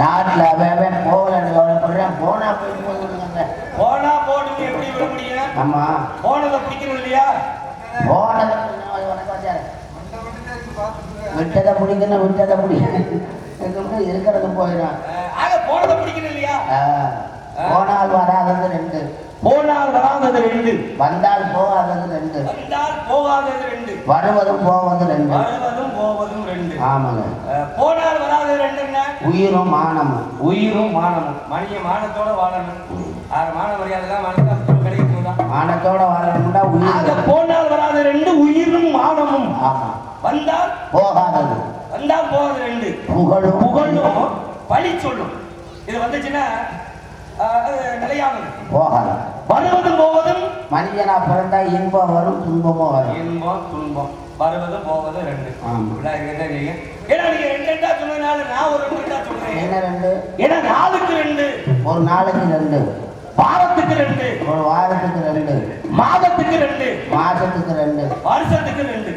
நாட்டில் அவன் போகலன்னு கவலைப்படுறேன் போனா போயிட்டு போகுதுங்க போனா போட்டு எப்படி விட முடியும்? ஆமா. போனதை பிடிக்கணும் இல்லையா? போனதை விட்டதை பிடிக்கணும் விட்டதை பிடிக்கணும். இருக்கிறது போயிடும் ஆக போனதை பிடிக்கணும் இல்லையா? போனால் வராதது ரெண்டு. போனால் வராதது ரெண்டு. வந்தால் போகாதது ரெண்டு. வந்தால் போகாதது ரெண்டு. வருவதும் போவது ரெண்டு. வருவதும் போவதும் ரெண்டு. ஆமாங்க. போனால் உயிரும் மானமும். உயிரும் மானமும். மனித மானத்தோட வாழணும். ஆறு மான மரியாதைலாம் மனிதன் கிடைக்க போதான் மானத்தோட வாழணும்னா ஆக உயிர் போனால் வராத ரெண்டு உயிரும் மானமும். வந்தால் போகாதது. வந்தால் போகாத ரெண்டு. புகழும். புகழும். பழி சொல்லும். இது வந்துச்சுன்னா அது நிலையானது. போகாது. வருவதும் போவதும் மனிதனா பிறந்தா இன்பம் வரும் துன்பமும் வரும் இன்பம் துன்பம். வருவதும் போவதும் ரெண்டு. இப்படிலாம் இருக்கிறதா நீங்க ஏன்னா நீங்க ரெண்டு ரெண்டா சொன்னதுனால நான் ஒரு ரெண்டு ரெண்டா சொல்றேன். என்ன ரெண்டு? ஏன்னா நாளுக்கு ரெண்டு. ஒரு நாளைக்கு ரெண்டு. வாரத்துக்கு ரெண்டு. ஒரு வாரத்துக்கு ரெண்டு. மாதத்துக்கு ரெண்டு. மாசத்துக்கு ரெண்டு. வருஷத்துக்கு ரெண்டு.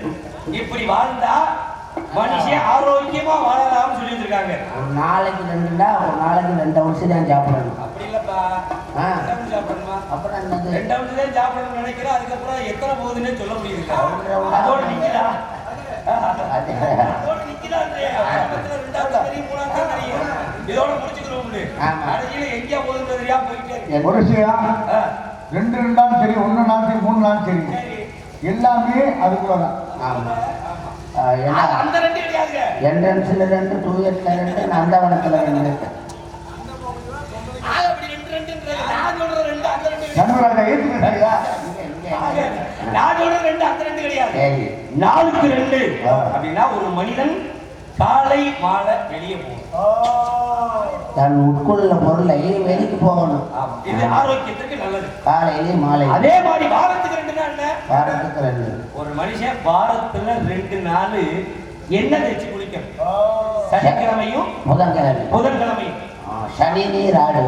இப்படி வாழ்ந்தா மனுஷன் ஆரோக்கியமா வாழலாம்னு சொல்லி வச்சிருக்காங்க ஒரு நாளைக்கு ரெண்டுன்னா ஒரு நாளைக்கு ரெண்டு வருஷம் தான் சாப்பிடணும். அப்படி இல்லப்பா. அவுன்ஸ் சாப்பிடணுமா? அப்புறம் என்னது ரெண்டு அவுன்ஸ் தான் சாப்பிடணும்னு நினைக்கிறேன். அதுக்கப்புறம் எத்தனை போகுதுன்னே சொல்ல முடியுது. அதோட நிக்குதா அது. அதோட. இதோட முடிச்சுக்கிறோம் எங்கேயா போகுதுன்னு தெரியாம போயிட்டே ஆ, ரெண்டு ரெண்டாலும் சரி ஒன்று நாளும் சரி மூணு நாளும் சரி. எல்லாமே அதுக்குள்ள தான் ஆமா. ஆ, அது என்ன அந்த ரெண்டு கிடையாதுங்க. என்ட்ரன்ஸ்ல ரெண்டு டூ இயர்ஸ்ல ரெண்டு நந்தவனத்துல ரெண்டு. அப்படின்னா ஒரு மனிதன் காலை மாலை வெளியே போகணும். தன் உட்கொள்ள பொருளை வெளிக்கு போகணும். இது ஆரோக்கியத்துக்கு நல்லது. காலையிலே மாலை. அதே மாதிரி வாரத்துக்கு ரெண்டு நாள் என்ன? வாரத்துக்கு ரெண்டு. ஒரு மனுஷன் வாரத்துல ரெண்டு நாள் எண்ணெய் தேய்ச்சி குளிக்கணும். சனிக்கிழமையும் புதன்கிழமை. புதன்கிழமையும். சனி நீர் ஆடு.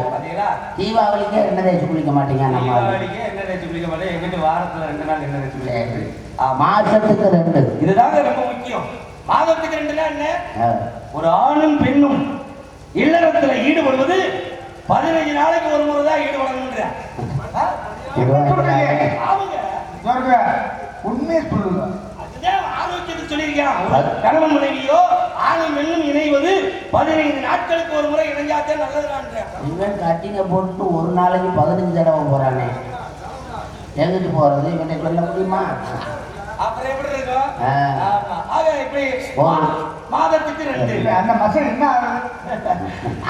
தீபாவளிக்கு எண்ணெய் தேய்ச்சி குளிக்க மாட்டீங்க நம்ம. தீபாவளிக்கு எண்ணெய் தேய்ச்சி குளிக்க மாட்டேன். எங்கிட்ட வாரத்துல ரெண்டு நாள் எண்ணெய் தேய்ச்சி. குளிக்க மாசத்துக்கு ரெண்டு. இதுதாங்க ரொம்ப முக்கியம். மாதத்துக்கு ரெண்டு நாள் என்ன ஒரு ஆணும் பெண்ணும் இல்லறத்துல ஈடுபடுவது பதினஞ்சு நாளைக்கு ஒரு முறை தான் ஈடுபடணுன்ற உண்மையை சொல்லுங்க. அதுதான் ஆரோக்கியத்துக்கு சொல்லியிருக்கான் கணவன் மனைவியோ ஆணும் பெண்ணும் இணைவது பதினைந்து நாட்களுக்கு ஒரு முறை இணைஞ்சாத்தே நல்லதுடான்ற. இவன் கட்டிங்க போட்டு ஒரு நாளைக்கு பதினஞ்சு தடவை போறானே. எங்கிட்டு போறது இவனை சொல்ல முடியுமா? அப்புறம் எப்படி இருக்கும். ஆக இப்படி. மாதத்துக்கு ரெண்டு. அந்த மசல் என்ன ஆகுது?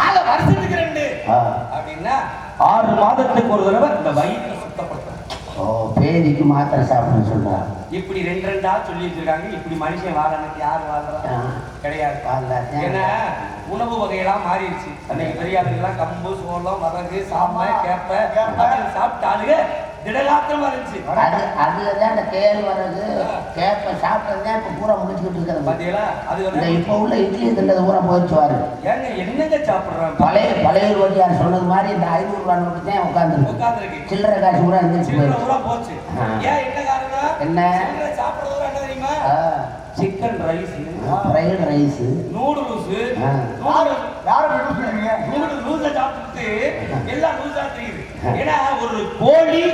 ஆக வருஷத்துக்கு ரெண்டு. அப்படின்னா ஆறு மாதத்துக்கு ஒரு தடவை இந்த வயிற்றை சுத்தப்படுத்தணும் ஓ பேதிக்கு மாத்திரை இப்படி ரெண்டு ரெண்டா சொல்லி வச்சிருக்காங்க. இப்படி மனுஷன் வாழனுக்கு யார் வாழ்றா. கிடையாது. ஏன்னா உணவு வகையெல்லாம் மாறிடுச்சு. அன்னைக்கு பெரியாளுங்கெல்லாம் கம்பு சோளம் வரகு சாமை கேப்ப சாப்பிட்டாளுங்க திடகாத்திரமா இருந்துச்சு. அது அதுலதான் இந்த கேள் வர்றது கேப்ப சாப்பிட்டதுதான் இப்ப பூரா முடிச்சுக்கிட்டு இருக்கிறது பாத்தீங்களா? அது இந்த இப்ப உள்ள இட்லி திண்டது பூரா போயிடுச்சு வாரு ஏங்க என்னங்க சாப்பிடுறான்? பழைய பழைய வட்டியார் சொன்னது மாதிரி இந்த ஐநூறு ரூபா நோட்டு தான் உட்காந்துருக்கு சில்லறை காசு பூரா போச்சு. ஏன் என்ன காரணம்? என்ன? சில்லறை சாப்பிடுறது என்ன தெரியுமா? Chicken rice. Fried rice noodles. Noodles. யாரும் நூறு லூச சாப்பிட்டு எல்லாம் லூசா தெரியுது. ஏன்னா ஒரு கோழி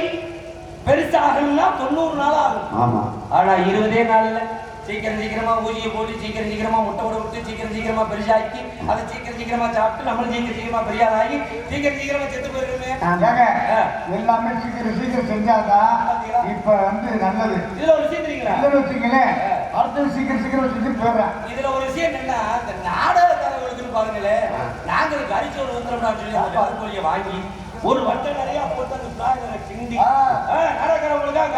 பெருசாகணும்னா தொண்ணூறு நாள் ஆகும். ஆமா. ஆனா இருபதே நாள்ல சீக்கிரம் சீக்கிரமா ஊசியை போட்டு சீக்கிரம் சீக்கிரமா முட்டை விட விட்டு சீக்கிரம் சீக்கிரமா பெருசாக்கி அதை சீக்கிரம் சீக்கிரமா சாப்பிட்டு நம்மளும் சீக்கிரம் சீக்கிரமா பெரியாளாகி சீக்கிரம் சீக்கிரமா செத்து ஆ. எல்லாமே சீக்கிரம் சீக்கிரம் செஞ்சாதான் இப்ப வந்து நல்லது. இதுல ஒரு விஷயம் தெரியுங்களா? இல்லைன்னு வச்சுங்களேன் அடுத்தது சீக்கிரம் சீக்கிரம் செஞ்சு போயிடுறேன். இதுல ஒரு விஷயம் என்னன்னா இந்த நாடகக்காரர்களுக்குன்னு பாருங்களேன் நாங்கள் கரிச்சோறு வந்துடும் சொல்லி வாங்கி ஒரு வட்டை நிறைய போட்டு அந்த பிளாக்ல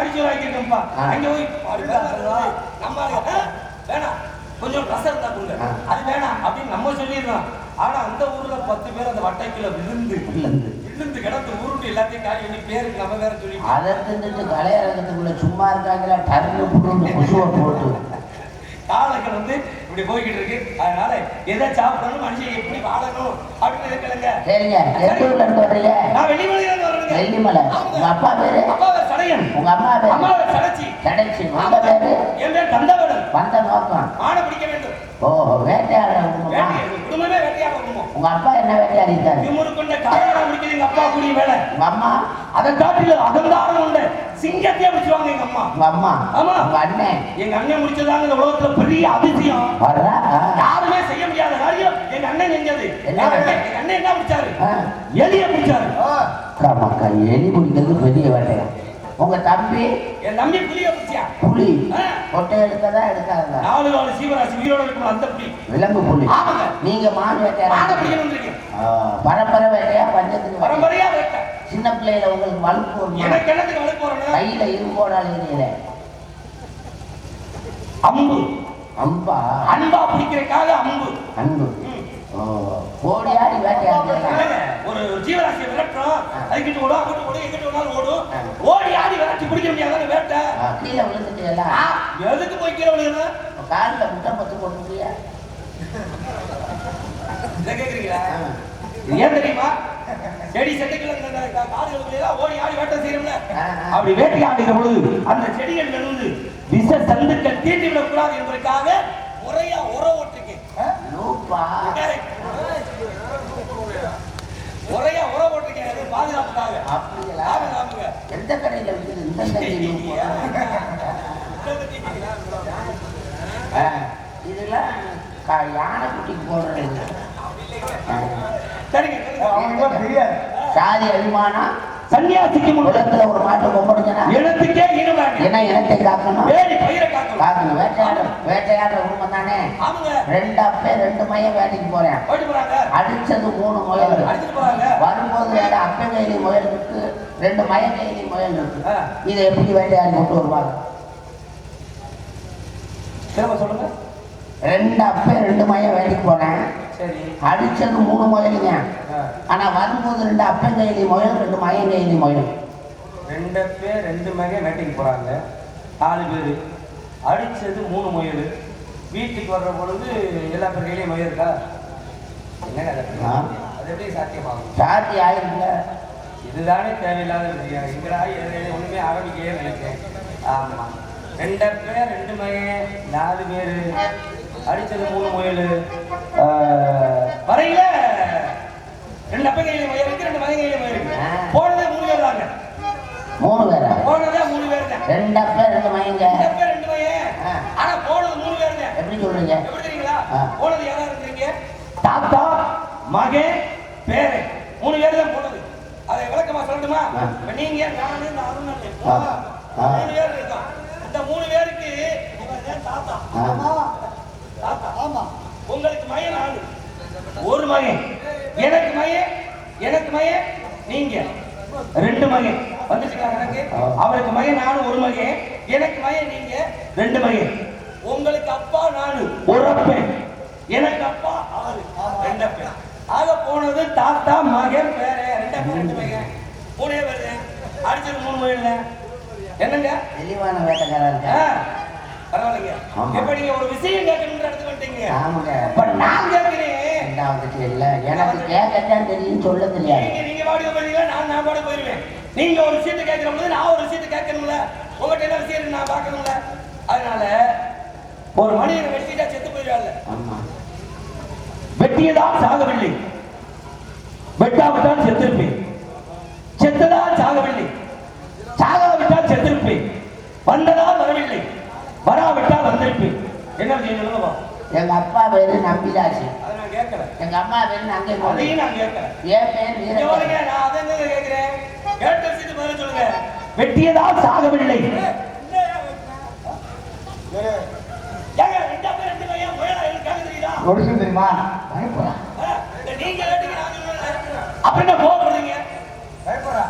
வாங்கிட்டோம்ப்பா ஆ. அங்க போய் நம்ம வேணாம் கொஞ்சம் இருந்தா கொடுங்க. அது வேணாம் அப்படின்னு நம்ம சொல்லிடுறோம். ஆனா அந்த ஊர்ல பத்து பேர் அந்த வட்டைக்குள்ள விழுந்து விழுந்து. கிடந்து உருண்டு எல்லாத்தையும் காலி பண்ணி பேருக்கு நம்ம வேற சொல்லி அதை தின்னுட்டு கலையரங்கத்துக்குள்ள சும்மா இருக்காங்களா டர்னு குசுவை போட்டு. காலங்கள் வந்து இப்படி போய்கிட்டு இருக்கு. அதனால எதை சாப்பிடணும் மனுஷன் எப்படி வாழணும் அப்படின்னு இருக்கலங்க சரிங்க எந்த ஊர்ல இருந்து வர்றீங்க? நான் வெளிமொழியில இருந்து வரேங்க வெள்ளிமலை. அப்பா பேரு? சடையன் உங்க அம்மா பேரு? அம்மாவை சடைச்சி உங்க பேரு? என் பேர் தந்தவடன் வந்த நோக்கம் மானை பிடிக்க வேண்டும். ஓ வேட்டையாட குடும்பமா? குடும்பமே உங்க அப்பா என்ன வேட்டையாடிட்டாரு திமுரு கொண்ட காரணம் முடிக்கிறது எங்க அப்பா கூடிய வேலை. உங்க அம்மா? அதை காட்டில அகங்காரம் உண்டு. சிங்கத்தையே முடிச்சுவாங்க எங்க அம்மா. உங்க அம்மா? ஆமா. உங்க அண்ணன்? எங்க அண்ணன் முடிச்சதாங்க இந்த உலகத்துல பெரிய அதிசயம். யாருமே செய்ய முடியாத காரியம். எங்க அண்ணன் செஞ்சது? எங்க அண்ணன் என்ன முடிச்சாரு. எலிய முடிச்சாரு எலி பிடிக்கிறது பெரிய வேட்டையா? உங்க தம்பி? என் தம்பி புலிய முடிச்சா புலி. கொட்டை எடுக்கதா எடுக்காதா நாலு நாலு சீவராசி உயிரோட இருக்கும் அந்த புலி. விலங்கு புலி. ஆமாங்க. நீங்க மாட வேட்டையாட பிடிக்கணும் வந்திருக்கேன். பரம்பரை வேட்டையா பஞ்சத்துக்கு வேட்டையா? பரம்பரையா வேட்டை. சின்ன பிள்ளையில உங்களுக்கு வலுப்பு வருமா? எனக்கு என்னத்துக்கு போறேன்னா கையில இரும்போடால ஏரியல அம்பு. அம்பா. அன்பா பிடிக்கிறதுக்காக அம்பு. அன்பு. கோடியாடி வேட்டையாடுறா இல்லைங்க, ஒரு ஜீவராசியை விரட்டுறோம். அதுக்கிட்ட ஓடும் அங்கிட்டு ஓடும் எங்கிட்ட ஓடும். ஓடி ஆடி விரட்டி பிடிக்க முடியாதான வேட்டை? கீழே விழுந்துட்டு எல்லாம் ஆ, எதுக்கு போய் கீழே விழுகுது காலில் முட்டை பத்து போட்டுக்கிறியா இதை கேக்குறீங்களா? இது ஏன் தெரியுமா? செடி செடிகள் காடுகளுக்கு ஓடி ஆடி வேட்டை செய்யறோம்ல. அப்படி வேட்டையாடுகிற பொழுது அந்த செடிகள் இருந்து விஷ சந்துக்கள் தீண்டி விடக்கூடாது என்பதற்காக முறையா உர ஓட்டுக்கு. முறையா உர ஓட்டுக்கு பாதுகாப்புக்காக. எந்த கடையில் இதெல்லாம் க- யானை குட்டிக்கு போடுறது. தெரியாது சாதி அபிமானம் சன்னியாசிக்கு உலகத்துல ஒரு மாட்டு கொம்படிச்சனா இனத்துக்கே இனவாங்க. என்ன இனத்தை காக்கணும்? காக்கணும். வேட்டையாடுற குடும்பம் தானே? ரெண்டு அப்பே ரெண்டு மையம் வேட்டைக்கு போறேன். அடிச்சது மூணு முயல். வரும்போது வேற அப்ப கையில முயல் இருக்கு ரெண்டு மய கையில முயல் இருக்கு. இதை எப்படி வேட்டையாடி கொண்டு வருவாங்க திரும்ப சொல்லுங்க. ரெண்டு அப்பே ரெண்டு மயம் வேட்டைக்கு போனேன் சரி. அடிச்சது மூணு முயலுங்க. ஆனா வரும்போது ரெண்டு அப்பன் கையில முயல் ரெண்டு மயம் கையில முயல் ரெண்டு பேர் ரெண்டு மகன் வேட்டைக்கு போறாங்க. நாலு பேர். அடிச்சது மூணு முயல். வீட்டுக்கு வர்ற பொழுது எல்லா பேர் கையிலையும் முயல் இருக்கா? என்னங்க அது? எப்படி சாத்தியமாகும்? சாத்தி ஆயிருக்குல இதுதானே தேவையில்லாத விஷயம். எங்கடா ஒண்ணுமே ஆரம்பிக்கவே நினைக்கிறேன் ஆமா. ரெண்டு பேர் ரெண்டு மகன் நாலு பேர் அடிச்சது மூணு முயல். வரையில. ரெண்டு அப்ப கையில முயல் இருக்கு ரெண்டு மகன் கையில முயல் இருக்கு. போனதே மூணு பேர் தாங்க. மூணு பேரா? போனதே மூணு பேர் தான் ரெண்டு அப்ப ரெண்டு மயங்க. ரெண்டு பேர் ரெண்டு மகன். ஆனா போனது மூணு பேர் தான் எப்படி சொல்றீங்க? எப்படி தெரியுங்களா. போனது யாரா இருக்கிறீங்க தாத்தா மகன் பேரன். மூணு பேர் தான் போனது. அதை விளக்கமா. இப்ப நீங்க நானு இந்த அருணன். மூணு பேர் இருக்கோம். இந்த மூணு பேருக்கு இவர் தான் தாத்தா. ஆ. தாத்தா. ஆமா. உங்களுக்கு மகன் நானு. ஒரு மகன் எனக்கு மகன் எனக்கு மகன் நீங்க. ரெண்டு மகன் வந்துச்சுங்களா கணக்கு? ஆ. அவருக்கு மகன் நானு ஒரு மகன் எனக்கு மகன் நீங்க ரெண்டு மகன் உங்களுக்கு அப்பா நானு. ஒரு அப்பன். எனக்கு அப்பா ஆக போனது தாத்தா மகன் பேர. ரெண்டு ரெண்டு மூணே பேர் தான். அடிச்சது மூணு தான். என்னங்க? தெளிவான வேட்டைக்காரன். பரவாயில்லைங்க. இப்ப நீங்க ஒரு விஷயம் கேட்கணுன்ற இடத்துக்கு வந்துட்டீங்க. ஆமாங்க. இப்ப நான் கேட்கிறேன். ரெண்டாவது இல்ல. எனக்கு கேட்கத்தான் தெரியும் சொல்ல தெரியாது. நீங்க நீங்க பாடி போயிருவீங்க நான் நான் பாடி போயிருவேன். நீங்க ஒரு விஷயத்தை கேட்கிற போது நான் ஒரு விஷயத்தை கேட்கணும்ல. உங்ககிட்ட என்ன விஷயம் நான் பார்க்கணும்ல. அதனால ஒரு மனிதனை வெட்டிட்டா செத்து போயிடுவாங்க ஆமா வெட்டியதான் சாகவில்லை வெட்டாவிட்டால் செத்திருப்பேன் செத்ததால் சாகவில்லை சாகாவிட்டால் செத்திருப்பேன் வந்ததால் வரவில்லை வராவிட்டால் வந்திருப்பேன் என்ன பாப்போம். எங்க அப்பா பேரு கேட்கல எங்க அம்மா பேரு நங்கை என் பேர் இங்க வீரன் விஷயம் தெரியுமா பயப்படா. ஆ, இந்த நீங்க கேட்டீங்க, நான் சொல்றேன். அப்புறம் என்ன கோவப்படுறீங்க? பயப்படா.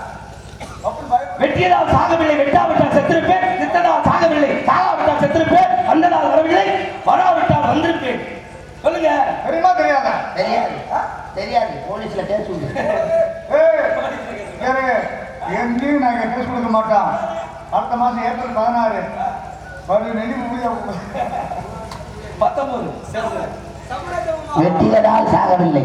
அப்படி பயப்பட. வெட்டியதால் சாகவில்லை வெட்டாவிட்டால் செத்திருப்பேன். செத்ததால் சாகவில்லை சாகாவிட்டால் செத்திருப்பேன். வந்ததால் வரவில்லை வராவிட்டால் வந்திருப்பேன். சொல்லுங்க. தெரியுமா தெரியாதா? தெரியாது. தெரியாது. போலீஸ்ல கேஸ் எங்கேயும் நாங்க கேஸ் கொடுக்க மாட்டோம் அடுத்த மாசம் ஏப்ரல் பதினாறு. பள்ளி நினைவு முடிய பத்தொன்பது வெட்டியதால் சாகவில்லை.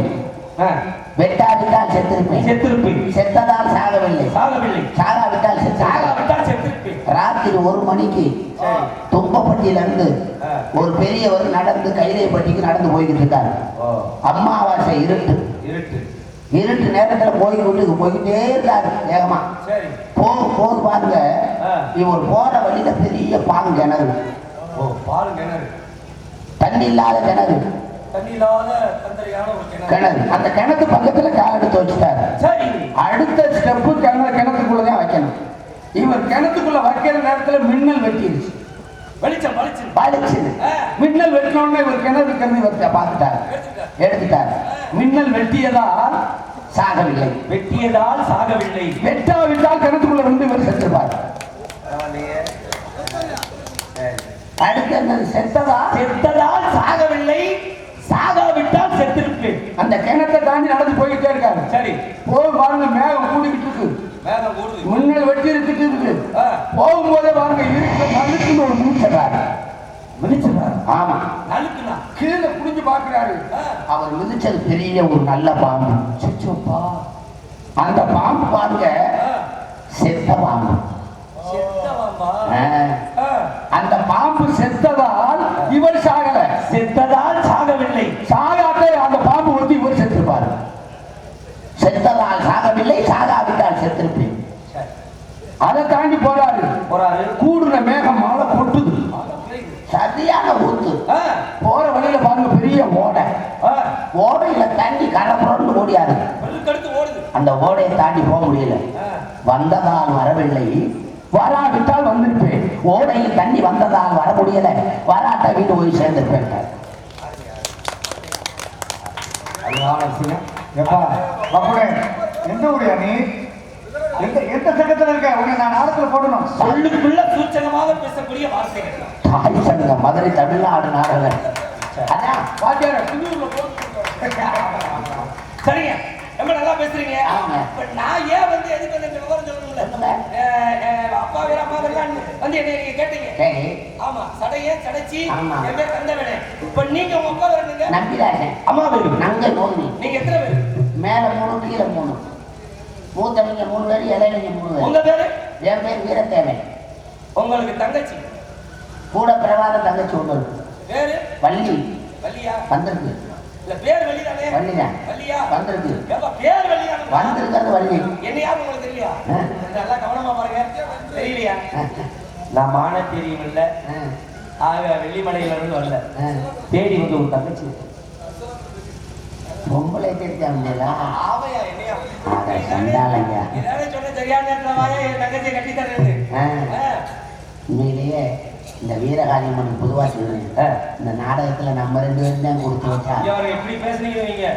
வெட்டாவிட்டால் செத்திருப்பேன். செத்திருப்பேன். செத்ததால் சாகவில்லை. சாகவில்லை. சாகாவிட்டால் சாகாவிட்டால் செத்திருப்பேன். ராத்திரி ஒரு மணிக்கு சரி. தும்பப்பட்டியில இருந்து ஆ. ஒரு பெரியவர் நடந்து கைலைப்பட்டிக்கு நடந்து போய்கிட்டு இருக்காரு. ஓ. அமாவாசை இருட்டு. இருட்டு. இருட்டு நேரத்தில் போய் கொண்டு போய்கிட்டே இருந்தாரு வேகமா. சரி. போக போது பாருங்க. இவர் போற வழியில பெரிய பாங்கு கிணறு. பால் கிணறு. தண்ணி இல்லாத கிணறு. கிணறு. கிணறு. அந்த கிணத்து பக்கத்துல கால் எடுத்து வச்சுட்டாரு அடுத்த ஸ்டெப்பு கிணறு கிணத்துக்குள்ளதான் வைக்கணும். இவர் கிணத்துக்குள்ள வைக்கிற நேரத்துல மின்னல் வெட்டிடுச்சு வெளிச்சம் வலிச்சுது. மின்னல் வெட்டினோடனே இவர் கிணறு கம்மி வச்ச பார்த்துட்டாரு. எடுத்துட்டார். மின்னல் வெட்டியதால் சாகவில்லை. வெட்டியதால் சாகவில்லை. வெட்டாவிட்டால் கிணத்துக்குள்ள இருந்து இவர் செத்துருப்பார். அடுத்து என்னது செத்ததா? செத்ததால் சாகவில்லை சாகாவிட்டால் செத்திருப்பேன் அந்த கிணத்தை தாண்டி நடந்து போய்கிட்டே இருக்காரு. சரி. போய் பாருங்க மேகம் கூடிக்கிட்டு இருக்கு. மேகம் மின்னல் வெட்டி இருக்கிட்டு இருக்கு. போகும்போதே பாருங்க இருக்கிற நலுக்குன்னு ஒரு மிதிச்சிடுறாரு. மிதிச்சுறாரு ஆமா. நலுக்குனா? கீழே குடிஞ்சு பார்க்கிறாரு. ஆ. அவர் மிதிச்சது பெரிய ஒரு நல்ல பாம்பு. சுச்சோப்பா அந்த பாம்பு பாருங்க. செத்த பாம்பு. அந்த பாம்பு செத்ததால் இவர் சாகல செத்ததால் சாகவில்லை சாகாட்டே அந்த பாம்பு வந்து இவர் செத்திருப்பாரு செத்ததால் சாகவில்லை சாகாவிட்டால் செத்திருப்பேன் சரி. அதை தாண்டி போறாரு. போறாரு. கூடுன மேகம் மழை கொட்டுது. சரியான ஊத்து. போற வழியில பாருங்க பெரிய ஓடை. ஓடையில தண்ணி கரை புரண்டு ஓடியாரு அந்த ஓடையை தாண்டி போக முடியல. வந்ததால் வரவில்லை. வராவிட்டால் வந்திருப்பேன். ஓடையில் தண்ணி வந்ததால் வர முடியல. வராட்ட வீட்டு போய் சேர்ந்திருப்பேன். பப்புடே எந்த ஊரியா நீ? எந்த எந்த சங்கத்துல இருக்க? உன்னை நான் ஆழத்துல போடணும். சொல்லுக்குள்ள சூச்சகமாக பேசக்கூடிய வார்த்தைகள் தாய் சங்க மதுரை தமிழ்நாடு நாடகம் அதான் வாத்தியார் சரிங்க. ரொம்ப நல்லா பேசுறீங்க. நான் ஏன் வந்து எதுக்கு வந்து விவரம் அஹ், அப்பா வேற அம்மா வேறலாம் வந்து என்னை கேட்டீங்க. ஆமா சடையே சடைச்சி. என் பேர் கந்தவேணே இப்ப நீங்க உங்க அப்பா நம்பிராஜன். அம்மா பேரு நங்கை நீங்க எத்தனை பேர்? மேல மூணு கீழே மூணு. மூத்தவங்க மூணு பேர் இளையவங்க மூணு பேர். உங்க பேரு? என் பேர் வீரத்தேவன். உங்களுக்கு தங்கச்சி? கூட பிரபாத தங்கச்சி ஒன்று இருக்கு. பேரு? வள்ளி. வள்ளியா? வந்திருக்கு. இல்ல பேர் வள்ளிதானே? வள்ளிதான். வள்ளியா? வந்திருக்கு. ஏப்பா பேர் வள்ளிதானே? வந்திருக்கிறது வள்ளி. என்ன உங்களுக்கு தெரியலையா. நல்லா கவனமா பாருங்க. தெரியலையா? நான் மான தெரியும் இல்ல ஆக வெள்ளிமலையில இருந்து வரல. தேடி வந்து ஒரு தங்கச்சி பொம்பளை தெரிஞ்சாங்களா ஆவையா தரேன்னு ஆ. உண்மையிலேயே இந்த வீரகாரியம்மன் பொதுவாக ஆ. இந்த நாடகத்துல நம்ம ரெண்டு பேரும் தான் கொடுத்து வச்சா. எப்படி பேசுறீங்க நீங்க?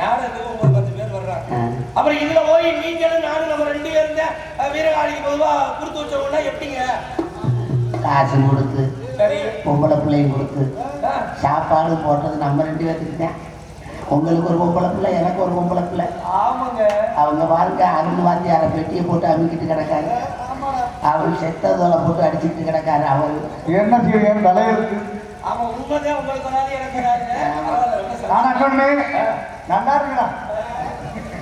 நாடகத்துக்கு ஒன்பது பத்து பேர் வர்றாங்க. அப்புறம் இதுல போய் நீங்களும் நானும் நம்ம ரெண்டு பேரும் தான் அஹ், வீரகாளிக்கு பொதுவா கொடுத்து வச்சவங்கன்னா எப்படிங்க? காசு கொடுத்து பொம்பளை பிள்ளையும் கொடுத்து சாப்பாடு போட்டது நம்ம ரெண்டு பேர்த்துக்கு தான். உங்களுக்கு ஒரு பொம்பளை பிள்ளை எனக்கு ஒரு பொம்பளை பிள்ளை. ஆமாங்க. அவங்க வாழ்க்கை அருண் வாத்தியார பெட்டியை போட்டு அமுக்கிட்டு கிடக்காரு. அவர் செத்ததோலை போட்டு அடிச்சுட்டு கிடக்காரு அவர். என்ன செய்ய தலையெழுத்து நல்லா இருக்குடா.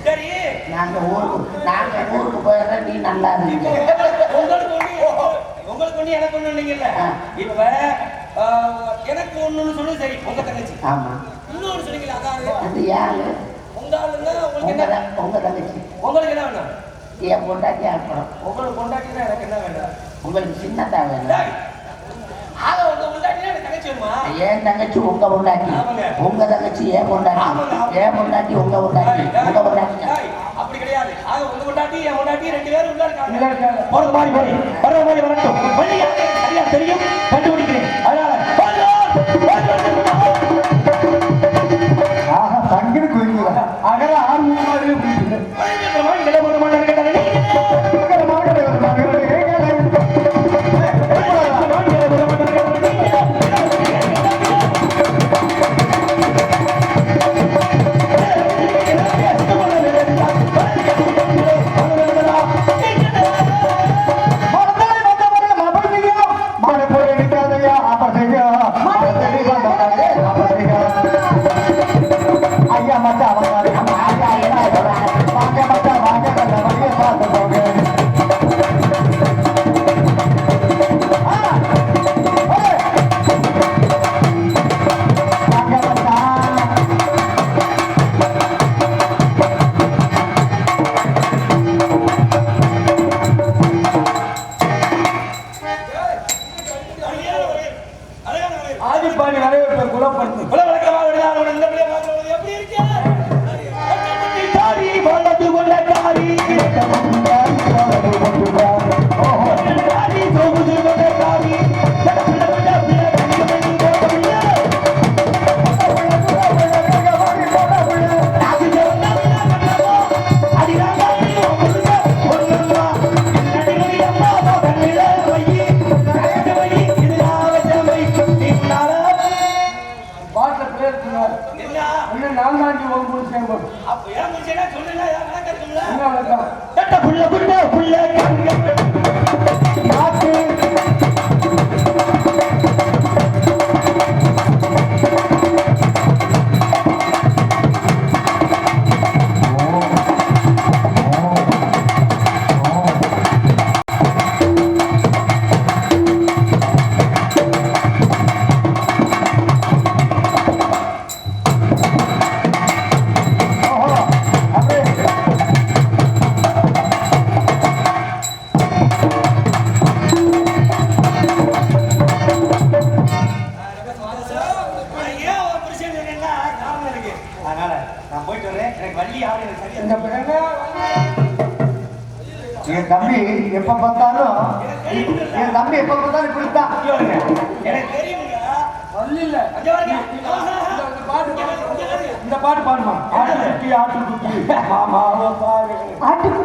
சரி. நாங்க ஊருக்கு நாங்க ஊருக்கு போயிடுறோம் நீ நல்லா இப்போ இருக்க உங்களுக்கு உங்களுக்கு ஒண்ணு எனக்கு ஒண்ணு இல்லைங்கல்ல. இப்ப ஆஹ், எனக்கு ஒண்ணுன்னு சொல்லு சரி உங்க தங்கச்சி. ஆமா. இன்னொன்னு சொன்னீங்களா அதாவது அது. யாரு? உங்க ஆளுங்க உங்களுக்கு உங்க என்ன உங்க தங்கச்சி. உங்களுக்கு என்ன வேணும்? என் பொண்டாட்டி அனுப்பணும். உங்களுக்கு கொண்டாட்டினா எனக்கு என்ன வேணும்? உங்களுக்கு சின்னதா வேணும். ஆக உங்க கொண்டாட்டினா எனக்கு தங்கச்சி வேணுமா? என் தங்கச்சி உங்க பொண்டாட்டி. உங்க தங்கச்சி என் பொண்டாட்டி. என் பொண்டாட்டி உங்க பொண்டாட்டி. உங்க பொண்டாட்டி. அப்படி கிடையாது. ஆக உங்க கொண்டாட்டி என் கொண்டாட்டி ரெண்டு பேரும் உள்ள இருக்காங்க. மாதிரி வர மாதிரி வரட்டும். சரியா தெரியும். பாரு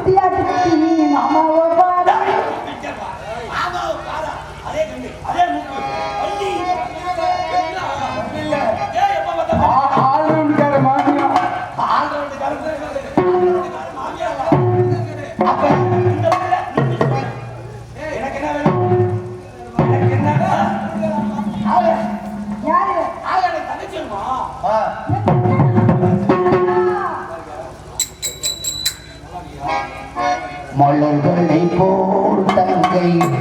தங்கை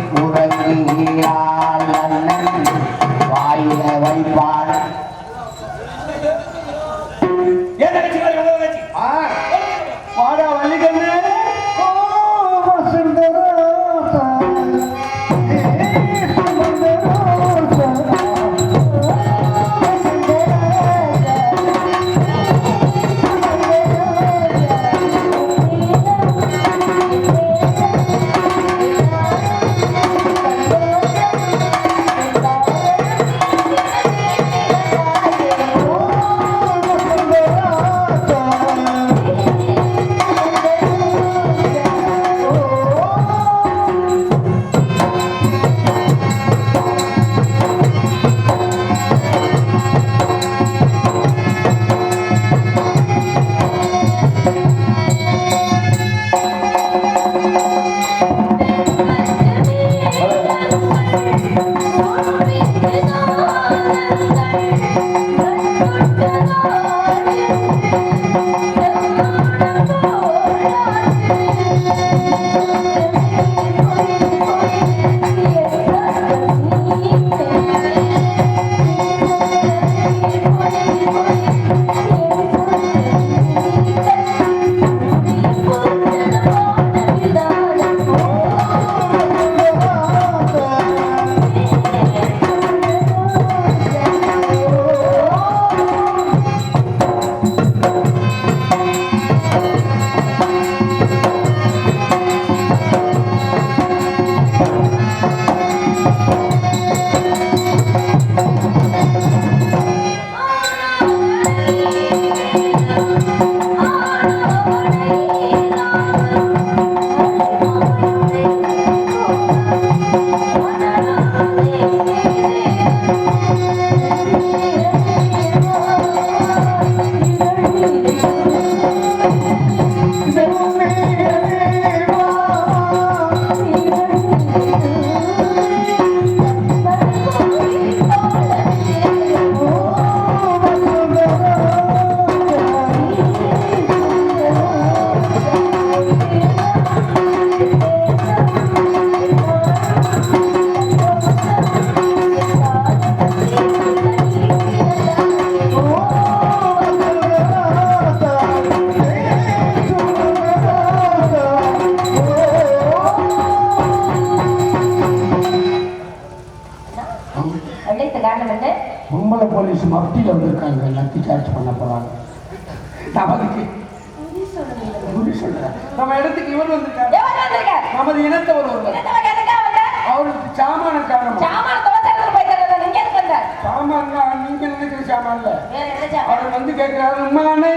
அவர் வந்து கேட்கிறார் மனை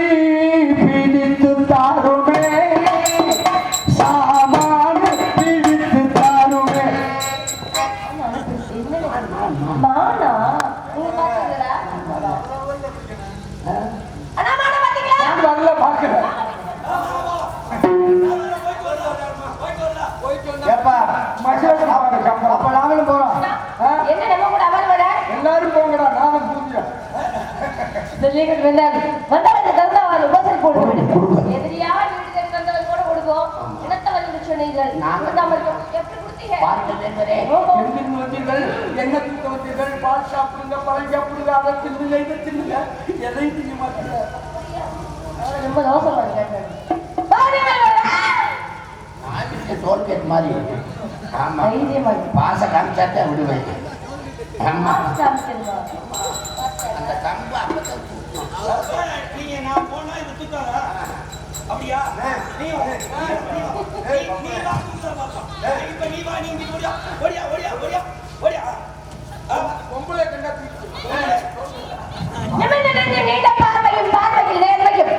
பிடித்து தாருமே சொல்லிக்கிட்டு வந்தாரு. வந்தவனுக்கு தந்தவன் உபசரிப்பு கொடுக்க வேண்டும். கொடுங்க. எதிரியா வீட்டுக்கு தந்தவன் கூட கொடுக்கும். இனத்தவன் என்று சொன்னீர்கள். நாங்க- கொடுக்காம இருக்கோம். எப்படி கொடுத்தீங்க? என்ன வந்தீர்கள் பால் சாப்பிடுங்க பழம் சாப்பிடுங்க அதை தின்னுங்க இதை தின்னுங்க எதையும் திங்க மாட்டீங்க ரொம்ப மாதிரி ஆமா. பாச காமிச்சாட்டே விடுவேன் ஆமா. அந்த கம்பு அப்பதான் நீங்க நான் போனா இது தூக்காதா அப்படியா நீ நீ வா. இப்ப நீ வா, நீ ஓடியா. ஓடியா, ஓடியா, ஓடியா, ஓடியா. பொம்பளை கண்டா நீண்ட பார்வையும் பார்வையில் நேர்மையும்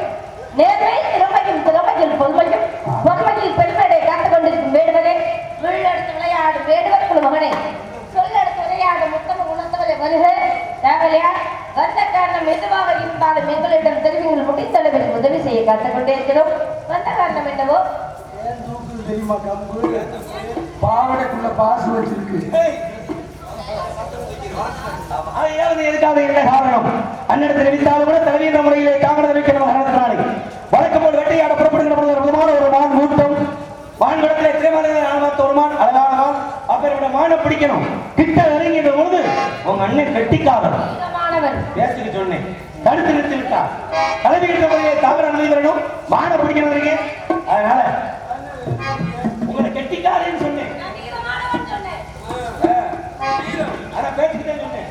நேர்மை திறமையும் திறமையில் பொறுமையும் பொறுமையில் பெருமையை காத்துக் கொண்டிருக்கும் வேடுவனே வீழெடுத்து விளையாடும் வேடுவர் குழு மகனே சொல்லெடுத்து விளையாடும் முத்தம உணர்ந்தவரை வருக தாங்களையார் வந்த காரணம் எதுவாக இருந்தாலும் எங்களிடம் தெரிவிங்கள் முடித்தளவில் உதவி செய்ய காத்துக் கொண்டே இருக்கிறோம் வந்த காரணம் என்னவோ? தெரியுமா கம்பு? பாவடைக்குள்ள பாசு வச்சிருக்கு. எதுக்காக என்ன காரணம் அன்னிடத்தில் தெரிவித்தாலும் கூட தலைவீர முறையிலே காங்கிரஸ் வைக்கணும் வழக்கம் போல் வேட்டையாட புறப்படுகிற பொழுது அற்புதமான ஒரு மான் மூட்டம் மான் குளத்திலே திரைமலையில் நான் பார்த்த ஒரு மான் அழகான மான் அப்பேற்பட்ட மானை பிடிக்கணும். கிட்ட நெருங்கிய பொழுது உங்க அண்ணன் கெட்டிக்காரன் மாணவன் பேசுக்கு சொன்னேன். தடுத்து நிறுத்தி விட்டா. தலைமையிட்ட முறையை தவறு அனுமதி வரணும் மானை பிடிக்கணும் இருக்கே. அதனால உங்களை கெட்டிக்காரன்னு சொன்னேன். ஆனா பேச்சுக்கிட்டே சொன்னேன்.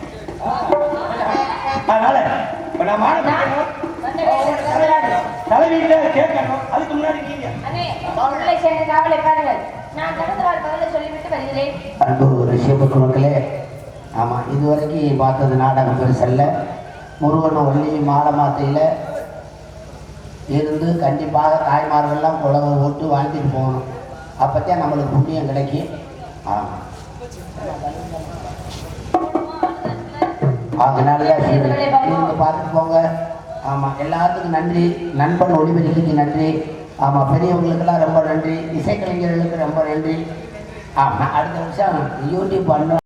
அதனால இப்ப நான் மானை பிடிக்கணும். வந்த வேடுவர் தலைவீட்ட கேட்கணும். அதுக்கு முன்னாடி நீங்க. உள்ளே சேர்ந்து காவலை பாருங்கள். நான் தகுந்தவாறு பதிலை சொல்லிவிட்டு வருகிறேன். அன்பு ரிஷபத்து மக்களே ஆமாம் இதுவரைக்கும் பார்த்தது நாடகம் பெருசல்ல முருகனும் வள்ளியும் மாட மாத்தையில் இருந்து கண்டிப்பாக தாய்மார்கள்லாம் உலகம் ஓட்டு வாழ்ந்துட்டு போகணும். அப்போத்தான் நம்மளுக்கு புண்ணியம் கிடைக்கும். ஆமாம் அதனால நீங்கள் பார்த்துட்டு போங்க. ஆமாம் எல்லாத்துக்கும் நன்றி. நண்பன் ஒளிபெருக்கிக்கு நன்றி. ஆமாம் பெரியவங்களுக்கெல்லாம் ரொம்ப நன்றி இசைக்கலைஞர்களுக்கு ரொம்ப நன்றி. ஆமாம் அடுத்த வருஷம் யூடியூப் பண்ண